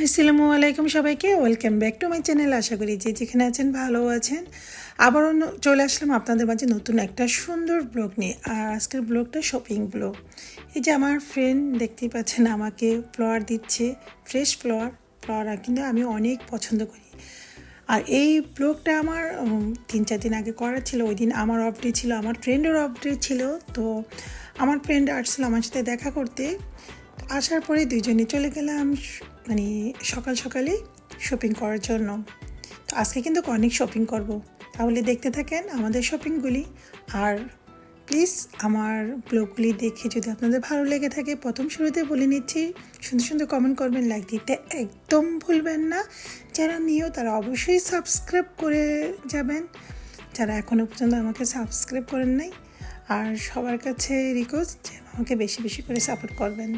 আসসালামু আলাইকুম সবাইকে, welcome back to my channel. আশা করি যে যেখানে আছেন ভালো আছেন। আবারও চলে আসলাম আপনাদের মাঝে নতুন একটা সুন্দর ব্লগ নিয়ে। আর আজকের ব্লগটা শপিং ব্লগ এই যে আমার ফ্রেন্ড দেখতেই পাচ্ছেন, আমাকে ফ্লাওয়ার দিচ্ছে ফ্রেশ ফ্লাওয়ার ফ্লাওয়ার কিন্তু আমি অনেক পছন্দ করি। আর এই ব্লগটা আমার তিন চার দিন আগে করা ছিল, ওই দিন আমার অফ ডে ছিল, আমার ফ্রেন্ডের অফ ডে ছিল। তো আমার ফ্রেন্ড আসছিল আমার সাথে দেখা করতে। আসার পরে দুইজনে চলে গেলাম মানে সকাল সকালে শপিং করার জন্য। তো আজকে কিন্তু অনেক শপিং করব। তাহলে দেখতে থাকেন আমাদের শপিংগুলি আর প্লিজ আমার ব্লগগুলি দেখে যদি আপনাদের ভালো লেগে থাকে, প্রথম শুরুতে বলে নিচ্ছি, সুন্দর সুন্দর কমেন্ট করবেন লাইক দিতে একদম ভুলবেন না। যারা নিয়েও তারা অবশ্যই সাবস্ক্রাইব করে যাবেন। যারা এখনও পর্যন্ত আমাকে সাবস্ক্রাইব করেন নাই, আর সবার কাছে রিকোয়েস্ট যে আমাকে বেশি বেশি করে সাপোর্ট করবেন।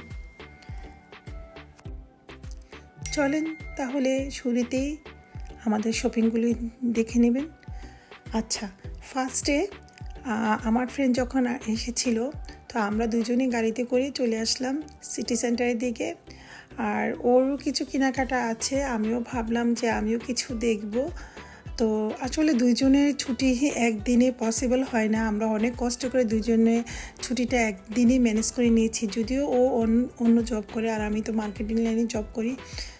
চলেন তাহলে শুরুতেই আমাদের শপিংগুলি দেখে নেবেন। আচ্ছা ফার্স্টে আমার ফ্রেন্ড যখন এসেছিল, তো আমরা দুজনেই গাড়িতে করে চলে আসলাম সিটি সেন্টারের দিকে। আর ওরও কিছু কেনাকাটা আছে, আমিও ভাবলাম যে আমিও কিছু দেখব। তো আসলে দুইজনের ছুটি একদিনে পসিবল হয় না, আমরা অনেক কষ্ট করে দুজনে ছুটিটা একদিনই ম্যানেজ করে নিয়েছি। যদিও ও অন- অন্য জব করে আর আমি তো মার্কেটিং লাইনে জব করি।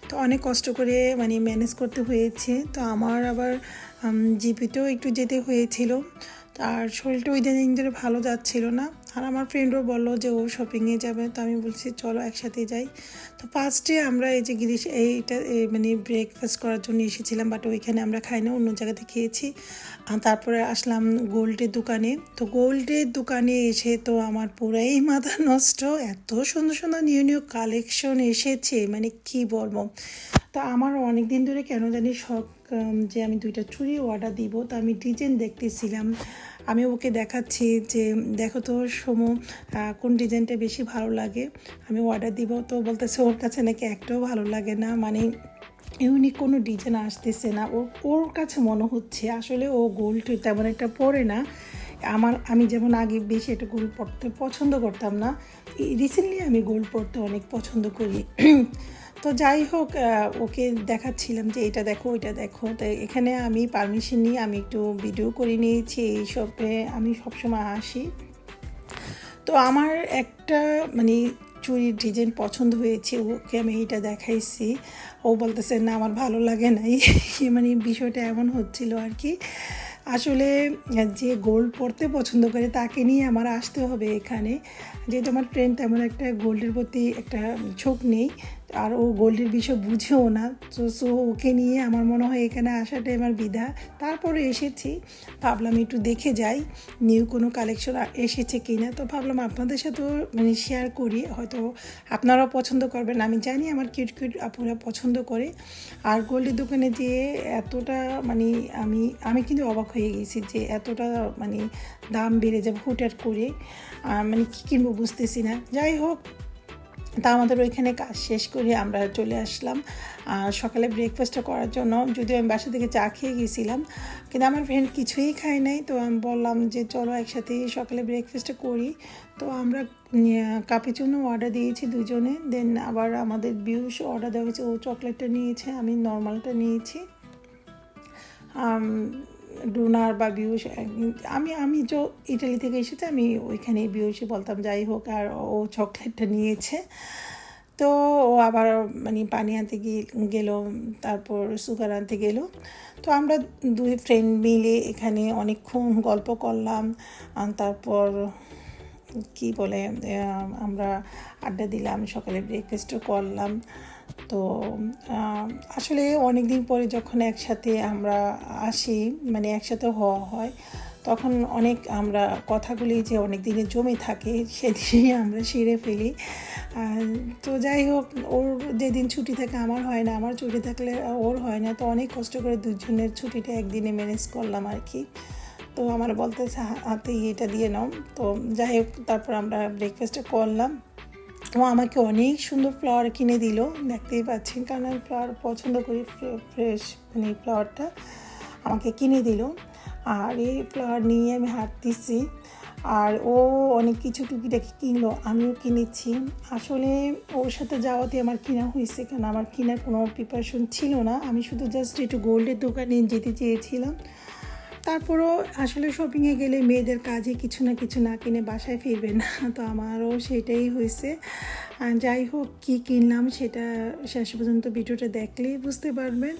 তো অনেক কষ্ট করে মানে ম্যানেজ করতে হয়েছে। তো আমার আবার জিপিতেও একটু যেতে হয়েছিল। আর শরীরটা ওই দিন ধরে ভালো যাচ্ছিল না। আর আমার ফ্রেন্ডও বলল যে, ও শপিংয়ে যাবে। তো আমি বলছি, চলো একসাথে যাই। তো ফার্স্টে আমরা এই যে গিরিশ, এইটা, এই মানে ব্রেকফাস্ট করার জন্য এসেছিলাম বাট ওইখানে আমরা খাই না অন্য জায়গাতে খেয়েছি। তারপরে আসলাম গোল্ডের দোকানে। তো গোল্ডের দোকানে এসে তো আমার পুরাই মাথা নষ্ট। এত সুন্দর সুন্দর নিউ নিউ কালেকশন এসেছে মানে কি বলব? তো আমার অনেক দিন ধরে কেন জানি শখ যে আমি দুইটা চুড়ি অর্ডার দিব। তো আমি ডিজাইন দেখতেছিলাম। আমি ওকে দেখাচ্ছি যে, দেখো তো সমু কোন ডিজাইনটা বেশি ভালো লাগে? আমি অর্ডার দিব। তো বলতেছে, ওর কাছে নাকি একটাও ভালো লাগে না। মানে ইউনিক কোনো ডিজাইন আসতেছে না। ওর ওর কাছে মনে হচ্ছে, আসলে ও গোল্ড তেমন একটা পরে না। আমার, আমি যেমন আগে বেশি একটা গোল্ড পরতে পছন্দ করতাম না রিসেন্টলি আমি গোল্ড পরতে অনেক পছন্দ করি। তো যাই হোক ওকে দেখাচ্ছিলাম যে এটা দেখো, ওইটা দেখো। তো এখানে আমি পারমিশন নিয়ে আমি একটু ভিডিও করে নিয়েছি এইসবে, আমি সবসময় আসি। তো আমার একটা মানে চুরির ডিজাইন পছন্দ হয়েছে, ওকে আমি এইটা দেখাইছি। ও বলতেছে, না, আমার ভালো লাগে নাই। মানে বিষয়টা এমন হচ্ছিল আর কি। আসলে যে গোল্ড পরতে পছন্দ করে, তাকে নিয়ে আমার আসতে হবে এখানে। যেহেতু আমার ফ্রেন্ড তেমন একটা গোল্ডের প্রতি একটা ঝোঁক নেই আর ও গোল্ডের বিষয় বুঝেও না। তো সো ওকে নিয়ে আমার মনে হয় এখানে আসাটাই আমার বিধা। তারপরে এসেছি। ভাবলাম একটু দেখে যাই নিউ কোনো কালেকশন এসেছে কি না তো ভাবলাম আপনাদের সাথেও মানে শেয়ার করি। হয়তো আপনারাও পছন্দ করবেন। আমি জানি আমার কিউট কিউট আপুরা পছন্দ করে। আর গোল্ডের দোকানে যেয়ে এতটা মানে আমি আমি কিন্তু অবাক হয়ে গেছি যে এতটা মানে দাম বেড়ে যাবে হুটার করে। মানে কী কিনবো বুঝতেছি না। যাই হোক তা আমাদের ওইখানে কাজ শেষ করে আমরা চলে আসলাম। আর সকালে ব্রেকফাস্টটা করার জন্য, যদিও আমি বাসা থেকে চা খেয়ে গেছিলাম, কিন্তু আমার ফ্রেন্ড কিছুই খায় নাই। তো আমি বললাম যে, চলো একসাথে সকালে ব্রেকফাস্টটা করি। তো আমরা কাপের জন্য অর্ডার দিয়েছি দুজনে। দেন আবার আমাদের বিউস অর্ডার দেওয়া হয়েছে। ও চকলেটটা নিয়েছে, আমি নর্মালটা নিয়েছি। ডোনার বা বিউস আমি আমি যে ইটালি থেকে এসেছি, আমি ওইখানে বিউসে বলতাম, যাই হোক, আর ও চকলেটটা নিয়েছে। তো ও আবার মানে পানি আনতে গেল, তারপর সুগার আনতে গেল। তো আমরা দুই ফ্রেন্ড মিলে এখানে অনেকক্ষণ গল্প করলাম তারপর কি বলে আমরা আড্ডা দিলাম, সকালে ব্রেকফাস্টও করলাম। তো আসলে অনেক দিন পরে যখন একসাথে আমরা আসি মানে একসাথে হওয়া হয়, তখন অনেক আমরা কথাগুলি যে অনেক দিনে জমে থাকে, সেদিনই আমরা সেরে ফেলি। তো যাই হোক, ওর যেদিন ছুটি থাকে আমার হয় না, আমার ছুটি থাকলে ওর হয় না, তো অনেক কষ্ট করে দুজনের ছুটিটা একদিনে ম্যানেজ করলাম আর কি। তো আমার বলতেছে হাতে এটা দিয়ে নাও। তো যাই হোক, তারপর আমরা ব্রেকফাস্টটা করলাম। ও আমাকে অনেক সুন্দর ফ্লাওয়ার কিনে দিল, দেখতেই পাচ্ছেন, কারণ আমি ফ্লাওয়ার পছন্দ করি ফ্রেশ মানে ফ্লাওয়ারটা আমাকে কিনে দিল। আর এই ফ্লাওয়ার নিয়ে আমি হাঁটতেছি, আর ও অনেক কিছু টুকিটাকি কিনলো, আমিও কিনেছি। আসলে ওর সাথে যাওয়াতে আমার কিনা হয়েছে কেন আমার কেনার কোনো প্রিপারেশন ছিল না। আমি শুধু জাস্ট একটু গোল্ডের দোকানে যেতে চেয়েছিলাম। তারপরও আসলে শপিংয়ে গেলে মেয়েদের কাজে কিছু না কিছু না কিনে বাসায় ফিরবে না। তো আমারও সেটাই হয়েছে। যাই হোক, কী কিনলাম সেটা শেষ পর্যন্ত ভিডিওটা দেখলেই বুঝতে পারবেন।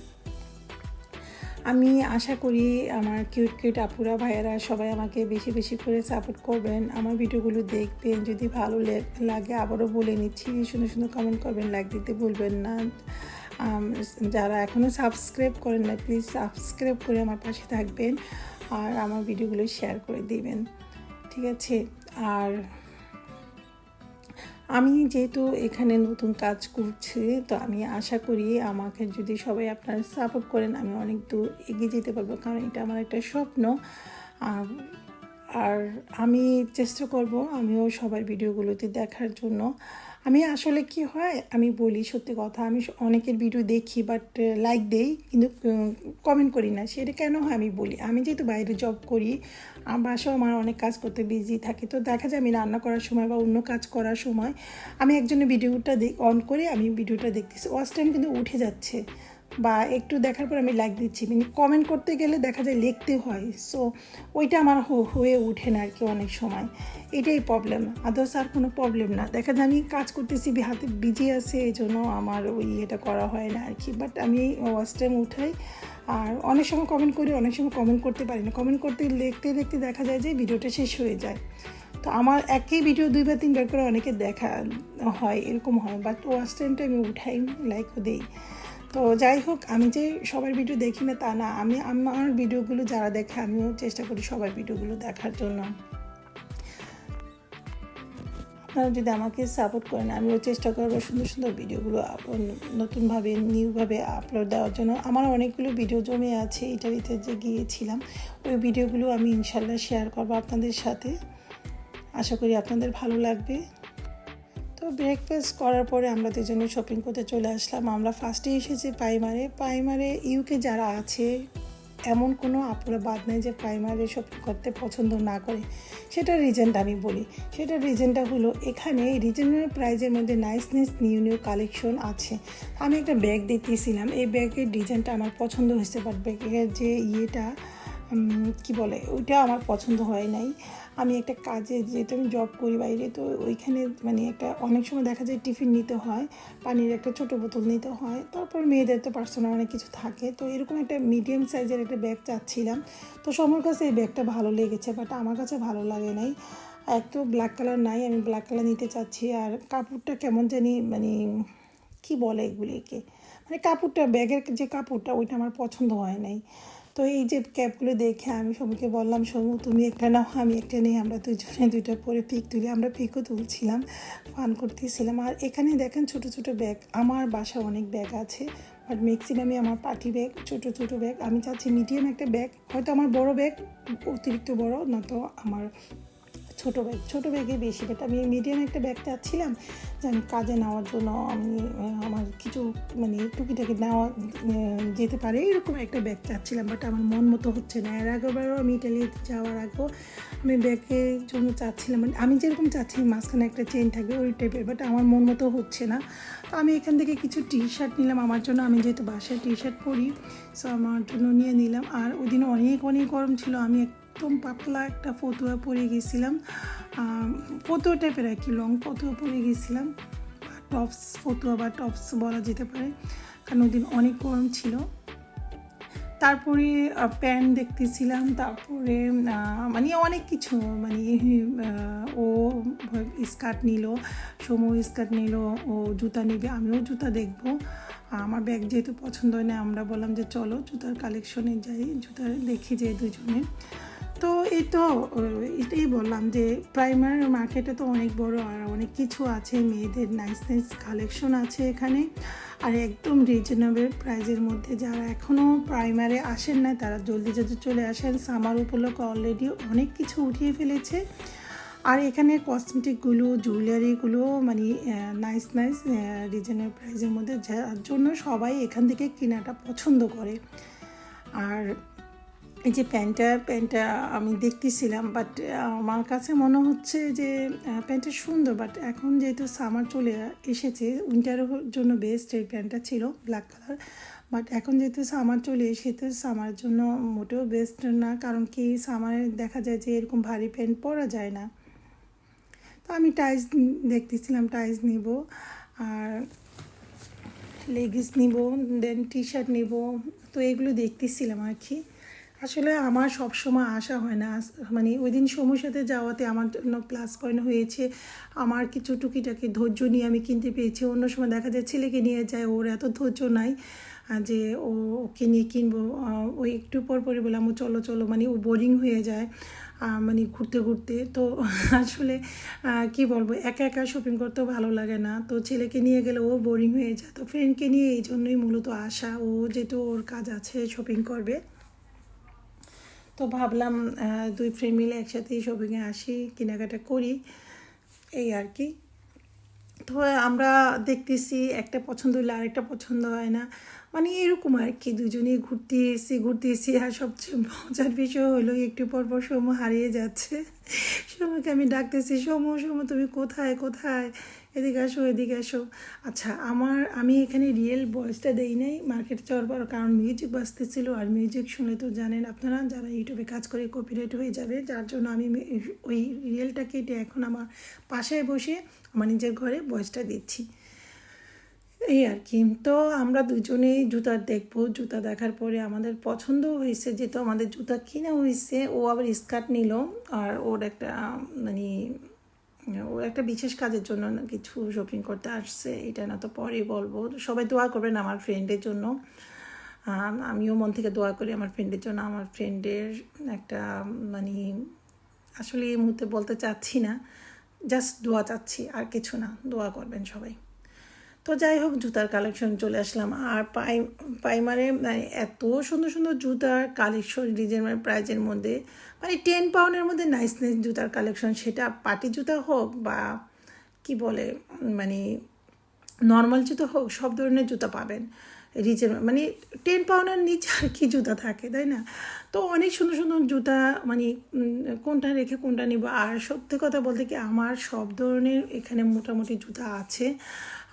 আমি আশা করি আমার কিউট কিউট আপুরা, ভাইয়েরা সবাই আমাকে বেশি বেশি করে সাপোর্ট করবেন। আমার ভিডিওগুলো দেখবেন, যদি ভালো লাগে আবারও বলে নিচ্ছি। সুন্দর সুন্দর কমেন্ট করবেন লাইক দিতে ভুলবেন না। যারা এখনও সাবস্ক্রাইব করেন না প্লিজ সাবস্ক্রাইব করে আমার পাশে থাকবেন আর আমার ভিডিওগুলো শেয়ার করে দিবেন, ঠিক আছে? আর আমি যেহেতু এখানে নতুন কাজ করছি, তো আমি আশা করি আমাকে যদি সবাই আপনারা সাপোর্ট করেন, আমি অনেক দূর এগিয়ে যেতে পারব, কারণ এটা আমার একটা স্বপ্ন। আর আমি চেষ্টা করব আমিও সবার ভিডিওগুলোতে দেখার জন্য। আমি আসলে কি হয়, আমি বলি সত্যি কথা, আমি অনেকের ভিডিও দেখি বাট লাইক দেই, কিন্তু কমেন্ট করি না। সেটা কেন হয় আমি বলি। আমি যেহেতু বাইরে জব করি বাসাও আমার অনেক কাজ করতে বিজি থাকি, তো দেখা যায় আমি রান্না করার সময় বা অন্য কাজ করার সময়, আমি একজনের ভিডিওটা অন করে আমি ভিডিওটা দেখতেছি। ওয়াচ টাইম কিন্তু উঠে যাচ্ছে। বা একটু দেখার পর আমি লাইক দিচ্ছি। মানে কমেন্ট করতে গেলে দেখা যায় লিখতে হয়। সো ওইটা আমার হয়ে ওঠে না আর কি অনেক সময়। এটাই প্রবলেম আদার্স আর কোনো প্রবলেম না। দেখা যায় আমি কাজ করতেছি হাতে বিজি আছে এই জন্য আমার ওই এটা করা হয় না আর কি বাট আমি ওয়াচ টাইম উঠাই। আর অনেক সময় কমেন্ট করি, অনেক সময় কমেন্ট করতে পারি না। কমেন্ট করতে, লিখতে লিখতে দেখা যায় যে ভিডিওটা শেষ হয়ে যায়। তো আমার একই ভিডিও দুইবার তিনবার করে অনেকে দেখা হয়, এরকম হয়। বাট ওয়াচ টাইমটা আমি উঠাই লাইকও দিই। তো যাই হোক, আমি যে সবার ভিডিও দেখি না তা না, আমি আমার ভিডিওগুলো যারা দেখে আমিও চেষ্টা করি সবার ভিডিওগুলো দেখার জন্য। আপনারা যদি আমাকে সাপোর্ট করেন, আমিও চেষ্টা করব সুন্দর সুন্দর ভিডিওগুলো নতুনভাবে নিউভাবে আপলোড দেওয়ার জন্য। আমার অনেকগুলো ভিডিও জমে আছে ইটালিতে যে গিয়েছিলাম, ওই ভিডিওগুলো আমি ইনশাল্লাহ শেয়ার করব আপনাদের সাথে। আশা করি আপনাদের ভালো লাগবে। তো ব্রেকফাস্ট করার পরে আমরা দুজনে শপিং করতে চলে আসলাম। আমরা ফার্স্টে এসেছি প্রাইমারে প্রাইমারে ইউকে যারা আছে, এমন কোনো আপুরা বাদ নেই যে প্রাইমারে শপিং করতে পছন্দ না করে। সেটা রিজনটা আমি বলি। সেটা রিজনটা হলো, এখানে রিজনেবল প্রাইজের মধ্যে nice nice new new collection আছে। আমি একটা ব্যাগ দেখতেছিলাম। এই ব্যাগের ডিজাইনটা আমার পছন্দ হয়েছে বাট ব্যাগের যে ইয়েটা কি বলে, ওইটা আমার পছন্দ হয় নাই। আমি একটা কাজে যেহেতু আমি জব করি বাইরে, তো ওইখানে মানে একটা অনেক সময় দেখা যায় টিফিন নিতে হয়, পানির একটা ছোটো বোতল নিতে হয়, তারপর মেয়েদের তো পার্সোনাল অনেক কিছু থাকে। তো এরকম একটা মিডিয়াম সাইজের একটা ব্যাগ চাচ্ছিলাম। তো সবার কাছে এই ব্যাগটা ভালো লেগেছে বাট আমার কাছে ভালো লাগে নাই। এক তো ব্ল্যাক কালার নাই, আমি ব্ল্যাক কালার নিতে চাচ্ছি, আর কাপড়টা কেমন জানি মানে কি বলে এগুলিকে? মানে কাপড়টা ব্যাগের যে কাপড়টা, ওইটা আমার পছন্দ হয় নাই। তো এই যে ক্যাবগুলো দেখে আমি সবাইকে বললাম, সমু, তুমি একটা নাও, আমি একটা নেই। আমরা দুজনে দুইটা পরে পিক তুলি, আমরা পিকও তুলছিলাম ফান করতেছিলাম। আর এখানে দেখেন ছোট ছোট ব্যাগ আমার বাসা অনেক ব্যাগ আছে বাট ম্যাক্সিমামই আমার পার্টি ব্যাগ ছোট ছোট ব্যাগ আমি চাচ্ছি মিডিয়াম একটা ব্যাগ হয়তো আমার বড় ব্যাগ অতিরিক্ত বড়, নয়তো আমার ছোটো ব্যাগ ছোটো ব্যাগে বেশি বাট আমি মিডিয়াম একটা ব্যাগ চাচ্ছিলাম যে আমি কাজে নেওয়ার জন্য আমি আমার কিছু মানে টুকিটাকি নেওয়া যেতে পারে, এরকম একটা ব্যাগ চাচ্ছিলাম বাট আমার মন মতো হচ্ছে না। এর আগেবারও আমি ইটালি যাওয়ার আগেও আমি ব্যাগের জন্য চাচ্ছিলাম মানে আমি যেরকম চাচ্ছি মাঝখানে একটা চেন থাকবে ওই টাইপের বাট আমার মন মতো হচ্ছে না। তো আমি এখান থেকে কিছু টি শার্ট নিলাম, আমার জন্য আমি যেহেতু বাসায় টি শার্ট পরি সো আমার জন্য নিয়ে নিলাম, আর ওই দিন অনেক অনেক গরম ছিল, আমি একদম পাতলা একটা ফতুয়া পরে গেছিলাম। ফতুয়া টাইপের আর কি লং ফতুয়া পরে গেছিলাম। টপস ফতুয়া বা টপস বলা যেতে পারে, কারণ ওই দিন অনেক গরম ছিল। তারপরে প্যান্ট দেখতেছিলাম, তারপরে মানে অনেক কিছু মানে ও স্কার্ট নিল, সমু স্কার্ট নিল, ও জুতা নিবে, আমিও জুতা দেখব। আমার ব্যাগ যেহেতু পছন্দ হয় না, আমরা বললাম যে চলো জুতার কালেকশনে যাই, জুতা দেখি যে দুজনে। তো এই তো এটাই বললাম যে প্রাইমার মার্কেটে তো অনেক বড় আর অনেক কিছু আছে, মেয়েদের নাইস নাইস কালেকশন আছে এখানে। আর একদম রিজনেবল প্রাইজের মধ্যে যারা এখনও প্রাইমারে আসেন না তারা জলদি জলদি চলে আসেন। সামার উপলক্ষে অলরেডি অনেক কিছু উঠিয়ে ফেলেছে। আর এখানে কসমেটিকগুলো জুয়েলারিগুলো মানে নাইস নাইস রিজনেবল প্রাইজের মধ্যে, যার জন্য সবাই এখান থেকে কেনাটা পছন্দ করে। আর এই যে প্যান্টটা প্যান্টটা আমি দেখতেছিলাম বাট আমার কাছে মনে হচ্ছে যে প্যান্টটা সুন্দর বাট এখন যেহেতু সামার চলে এসেছে উইন্টারের জন্য বেস্ট এই প্যান্টটা ছিল ব্ল্যাক কালার বাট এখন যেহেতু সামার চলে এসেছে সামার জন্য মোটেও বেস্ট না, কারণ কি সামারে দেখা যায় যে এরকম ভারী প্যান্ট পরা যায় না। তো আমি টাইস দেখতেছিলাম টাইস নিব, আর লেগিস নিব দেন টি শার্ট নিব, তো এগুলো দেখতেছিলাম আর কি। আসলে আমার সব সময় আসা হয় না। মানে ওই দিন সময়ের সাথে যাওয়াতে আমার জন্য প্লাস পয়েন্ট হয়েছে। আমার কিছু টুকিটাকি ধৈর্য নিয়ে আমি কিনতে পেরেছি। অন্য সময় দেখা যায় ছেলেকে নিয়ে যায়, ওর এত ধৈর্য নাই যে ও, ওকে নিয়ে কিনবো। ওই একটু পর পরে বললাম, ও চলো চলো। মানে ও বোরিং হয়ে যায় মানে ঘুরতে ঘুরতে। তো আসলে কি বলব, একা একা শপিং করতেও ভালো লাগে না। তো ছেলেকে নিয়ে গেলে ও বোরিং হয়ে যায়। তো ফ্রেন্ডকে নিয়ে এই জন্যই মূলত আসা ও যেহেতু ওর কাজ আছে শপিং করবে। তো ভাবলাম দুই ফ্রেন্ড মিলে একসাথেই শপিংয়ে আসি, কেনাকাটা করি, এই আর কি। তো আমরা দেখতেছি একটা পছন্দ হলে আরেকটা পছন্দ হয় না। মানে এরকম আর কি, দুজনেই ঘুরতে এসেছি ঘুরতে এসেছি আর সবচেয়ে মজার বিষয় হলো একটু পর পর সমু হারিয়ে যাচ্ছে। সমুকে আমি ডাকতেছি, সমু সমু তুমি কোথায় কোথায়? এদিকে আসো এদিকে আসো। আচ্ছা আমার, আমি এখানে রিয়েল ভয়েসটা দেই নাই মার্কেটে যাওয়ার পর, কারণ মিউজিক বাজতেছিল আর মিউজিক শুনে তো জানেন আপনারা, যারা ইউটিউবে কাজ করে কপিরাইট হয়ে যাবে, যার জন্য আমি ওই রিয়েলটা কেটে এখন আমার পাশে বসে আমার নিজের ঘরে ভয়েসটা দিচ্ছি। এই আর কি। তো আমরা দুজনেই জুতা দেখব। জুতা দেখার পরে আমাদের পছন্দ হয়েছে, যেহেতু আমাদের জুতা কিনা হয়েছে, ও আবার স্কার্ট নিল, আর ওর একটা মানে ও একটা বিশেষ কাজের জন্য কিছু শপিং করতে আসছে, এটা না তো পরে বলব। সবাই দোয়া করবেন আমার ফ্রেন্ডের জন্য। আমিও মন থেকে দোয়া করি আমার ফ্রেন্ডের জন্য। আমার ফ্রেন্ডের একটা মানে আসলে এই মুহূর্তে বলতে চাচ্ছি না জাস্ট দোয়া চাচ্ছি, আর কিছু না। দোয়া করবেন সবাই। তো যাই হোক, জুতার কালেকশন চলে আসলাম। আর পাই পাইমারে মানে এত সুন্দর সুন্দর জুতার কালেকশন রিজনেবল প্রাইজের মধ্যে মানে টেন পাউন্ডের মধ্যে নাইস নাইস জুতার কালেকশন সেটা পাটি জুতা হোক বা কি বলে মানে নর্মাল জুতো হোক, সব ধরনের জুতা পাবেন। রিজেন মানে টেন পাউন্ডের নিচে আর কি জুতা থাকে, তাই না? তো অনেক সুন্দর সুন্দর জুতা মানে কোনটা রেখে কোনটা নিব। আর সত্যি কথা বলতে কি, আমার সব ধরনের এখানে মোটামুটি জুতা আছে।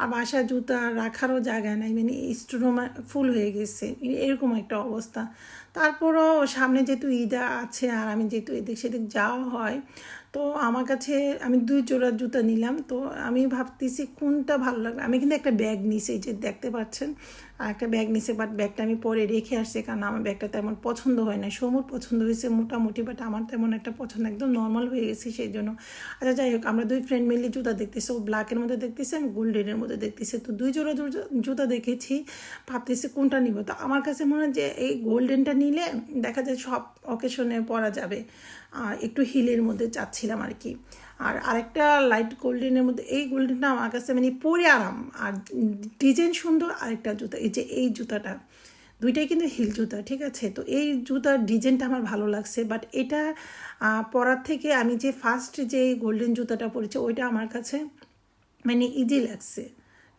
আর বাসা জুতা রাখারও জায়গা নাই মানে স্টোরুম ফুল হয়ে গেছে, এরকম একটা অবস্থা। তারপরও সামনে যেহেতু ঈদ আছে, আর আমি যেহেতু এদিক সেদিক যাওয়া হয় তো আমার কাছে আমি দুই জোড়া জুতা নিলাম, তো আমি ভাবতেছি কোনটা ভালো লাগবে? আমি কিন্তু একটা ব্যাগ নিছি, এই যে দেখতে পাচ্ছেন। আর একটা ব্যাগ নিছে বাট ব্যাগটা আমি পরে রেখে আসছি, কারণ আমার ব্যাগটা তেমন পছন্দ হয় না সমুর পছন্দ হয়েছে মোটামুটি বাট আমার তেমন একটা পছন্দ একদম নর্মাল হয়ে গেছে সেই জন্য। আচ্ছা যাই হোক, আমরা দুই ফ্রেন্ড মিলে জুতা দেখতেছি, ও ব্ল্যাকের মধ্যে দেখতেছি, আমি গোল্ডেনের মধ্যে দেখতেছি। তো দুই জোড়া জুতা- দেখেছি, ভাবতেছি কোনটা নিব? তো আমার কাছে মনে হয় যে এই গোল্ডেনটা নিলে দেখা যায় সব অকেশনে পরা যাবে। একটু হিলের মধ্যে চাচ্ছিলাম আর কি। আর আরেকটা লাইট গোল্ডেনের মধ্যে এই গোল্ডেনটা আমার কাছে মানে পরে আরাম। আর ডিজাইন সুন্দর, আরেকটা জুতা, এই যে এই জুতাটা, দুইটাই কিন্তু হিল জুতা, ঠিক আছে? তো এই জুতার ডিজাইনটা আমার ভালো লাগছে বাট এটা পরার থেকে আমি যে ফার্স্ট যে গোল্ডেন জুতাটা পরেছি, ওইটা আমার কাছে মানে ইজি লাগছে।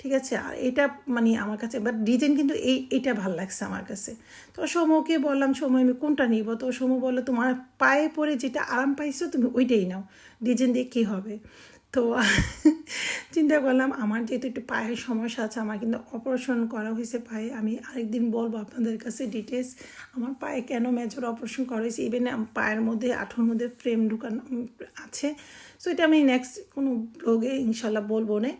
ঠিক আছে? আর এটা মানে আমার কাছে বাট ডিজাইন কিন্তু এই, এটা ভালো লাগছে আমার কাছে। তো সমকে বললাম সময় আমি কোনটা নিব? তো সৌম বলল, তোমার পায়ে পরে যেটা আরাম পাইছো, তুমি ওইটাই নাও। ডিজাইন দিয়ে কী হবে? তো চিন্তা করলাম, আমার যেহেতু একটু পায়ের সমস্যা আছে, আমার কিন্তু অপারেশন করা হয়েছে পায়ে। আমি আরেকদিন বলব আপনাদের কাছে ডিটেলস আমার পায়ে কেন মেজর অপারেশন করা হয়েছে? ইভেন পায়ের মধ্যে, আঠোর মধ্যে ফ্রেম ঢুকানো আছে। সো এটা আমি নেক্সট কোনো ব্লগে ইনশাল্লাহ বলব না।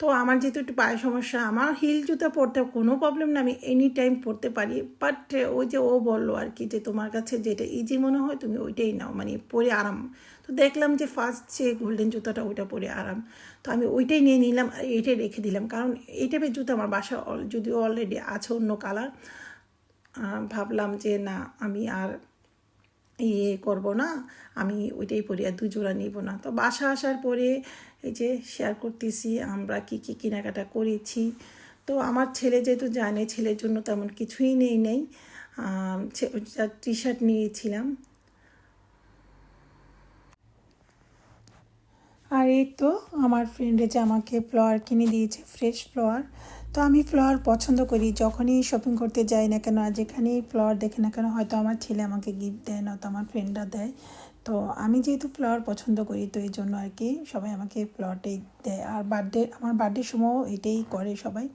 তো আমার যেহেতু একটু পায়ের সমস্যা, আমার হিল জুতা পরতে কোনো প্রবলেম না, আমি এনি টাইম পরতে পারি। বাট ওই যে ও বলল আর কি যে তোমার কাছে যেটা ইজি মনে হয়, তুমি ওইটাই নাও মানে পরে আরাম। তো দেখলাম যে ফার্স্ট যে গোল্ডেন জুতাটা, ওইটা পরে আরাম। তো আমি ওইটাই নিয়ে নিলাম, আর এইটাই রেখে দিলাম। কারণ এই টাইপের জুতো আমার বাসা যদিও অলরেডি আছে অন্য কালার ভাবলাম যে না, আমি আর ইয়ে করব না, আমি ওইটাই পরি আর দুজোড়া নিব না। তো বাসা আসার পরে এই যে শেয়ার করতেছি, আমরা কি কি কেনাকাটা করেছি। তো আমার ছেলে যেহেতু জানে, ছেলের জন্য তেমন কিছুই নেই নেই। টি শার্ট নিয়েছিলাম। আর এই তো আমার ফ্রেন্ডে যে আমাকে ফ্লাওয়ার কিনে দিয়েছে ফ্রেশ ফ্লাওয়ার তো আমি ফ্লাওয়ার পছন্দ করি, যখনই শপিং করতে যাই না কেন, আর যেখানেই ফ্লাওয়ার দেখে না কেন, হয়তো আমার ছেলে আমাকে গিফট দেয় না তো আমার ফ্রেন্ডরা দেয়। তো আমি যেহেতু ফ্লাওয়ার পছন্দ করি, তো এই জন্য আর কি সবাই আমাকে ফ্লাওয়ারটাই দেয়। আর বার্থডে আমার বার্থডের সময়ও এটাই করে সবাই।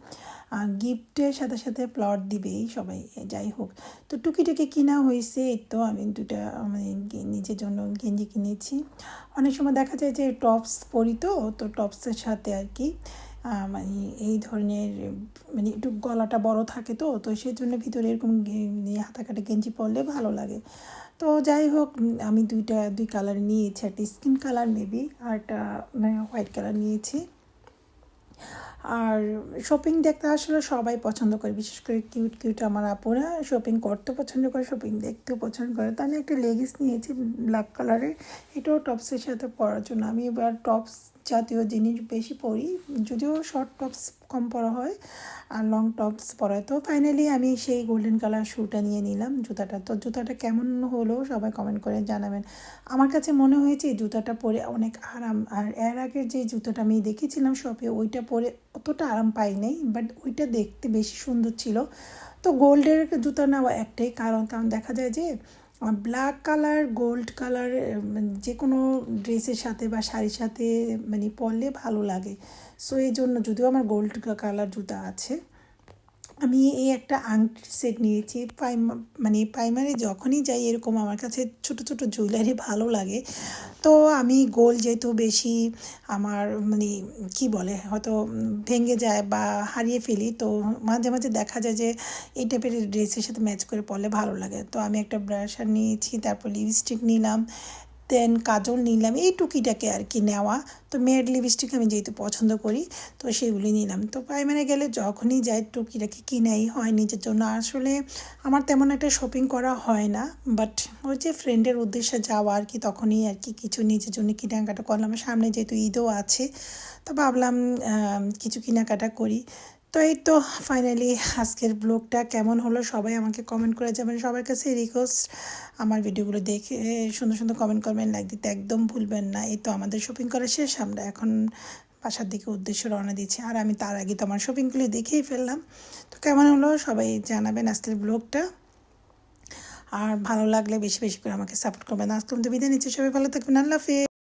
আর গিফটের সাথে সাথে ফ্লাওয়ার দিবেই সবাই, যাই হোক। তো টুকিটাকি কিনা হয়েছে, এই তো আমি দুটা মানে নিজের জন্য গেঞ্জি কিনেছি। অনেক সময় দেখা যায় যে টপস পরি তো তো টপসের সাথে আর কি মানে এই ধরনের মানে একটু গলাটা বড় থাকে তো তো সেই জন্য ভিতরে এরকম মানে হাতা কাটা গেঞ্জি পরলে ভালো লাগে। তো যাই হোক আমি দুইটা, দুই কালার নিয়েছি, একটা স্কিন কালার মেবি আর একটা হোয়াইট কালার নিয়েছি। আর শপিং দেখতে আসলে সবাই পছন্দ করে, বিশেষ করে কিউট কিউট আমার আপুরা শপিং করতে পছন্দ করে শপিং দেখতেও পছন্দ করে। তো আমি একটা লেগিংস নিয়েছি ব্ল্যাক কালারের এটাও টপসের সাথে পরার জন্য। আমি এবার টপস জাতীয় জিনিস বেশি পরি যদিও শর্ট টপস কম পরা হয় আর লং টপস পরায়। তো ফাইনালি আমি সেই গোল্ডেন কালার শ্যুটা নিয়ে নিলাম জুতাটা। তো জুতাটা কেমন হলো সবাই কমেন্ট করে জানাবেন। আমার কাছে মনে হয়েছে এই জুতাটা পরে অনেক আরাম। আর এর আগের যে জুতোটা আমি দেখেছিলাম শপে ওইটা পরে অতটা আরাম পাই নাই বাট ওইটা দেখতে বেশি সুন্দর ছিল। তো গোল্ডের জুতো নেওয়া একটাই কারণ। কারণ দেখা যায় যে ব্ল্যাক কালার গোল্ড কালার যে কোনো ড্রেসের সাথে বা শাড়ির সাথে মানে পরলে ভালো লাগে। সো এই জন্য যদিও আমার গোল্ড কালার জুতা আছে আমি এই একটা আংটি সেট নিয়েছি। মানে প্রাইমারি যখনই যাই এরকম আমার কাছে ছোট ছোট জুয়েলারি ভালো লাগে। তো আমি গোল যেহেতু বেশি আমার মানে কি বলে, হয়তো ভেঙে যায় বা হারিয়ে ফেলি, তো মাঝে মাঝে দেখা যায় যে এই টাইপের ড্রেসের সাথে ম্যাচ করে পরলে ভালো লাগে। তো আমি একটা ব্রাশার নিয়েছি, তারপর লিপস্টিক নিলাম। দেন কাজল নিলাম এই টুকিটাকে আর কি নেওয়া। তো মেয়ের লিপস্টিক আমি যেহেতু পছন্দ করি, তো সেগুলি নিলাম। তো প্রাইমারি গেলে যখনই যাই টুকিটাকি কিনাই হয় নিজের জন্য। আসলে আমার তেমন একটা শপিং করা হয় না বাট ওই যে ফ্রেন্ডের উদ্দেশ্যে যাওয়া আর কি তখনই আর কি কিছু নিজের জন্য কেনাকাটা করলাম। সামনে যেহেতু ঈদও আছে, তো ভাবলাম কিছু কেনাকাটা করি। তো এই তো ফাইনালি আজকের ব্লগটা কেমন হলো সবাই আমাকে কমেন্ট করে যাবেন সবার কাছে রিকোয়েস্ট আমার ভিডিওগুলো দেখে সুন্দর সুন্দর কমেন্ট করবেন লাইক দিতে একদম ভুলবেন না। এই তো আমাদের শপিং করা শেষ, আমরা এখন বাসার দিকে উদ্দেশ্য রওনা দিচ্ছি। আর আমি তার আগে তো আমার শপিংগুলি দেখেই ফেললাম। তো কেমন হলো সবাই জানাবেন আজকের ব্লগটা আর ভালো লাগলে বেশি বেশি করে আমাকে সাপোর্ট করবেন। আজকে তো বিদায় নিচ্ছি। সবাই ভালো থাকবেন। আল্লাহ হাফেজ।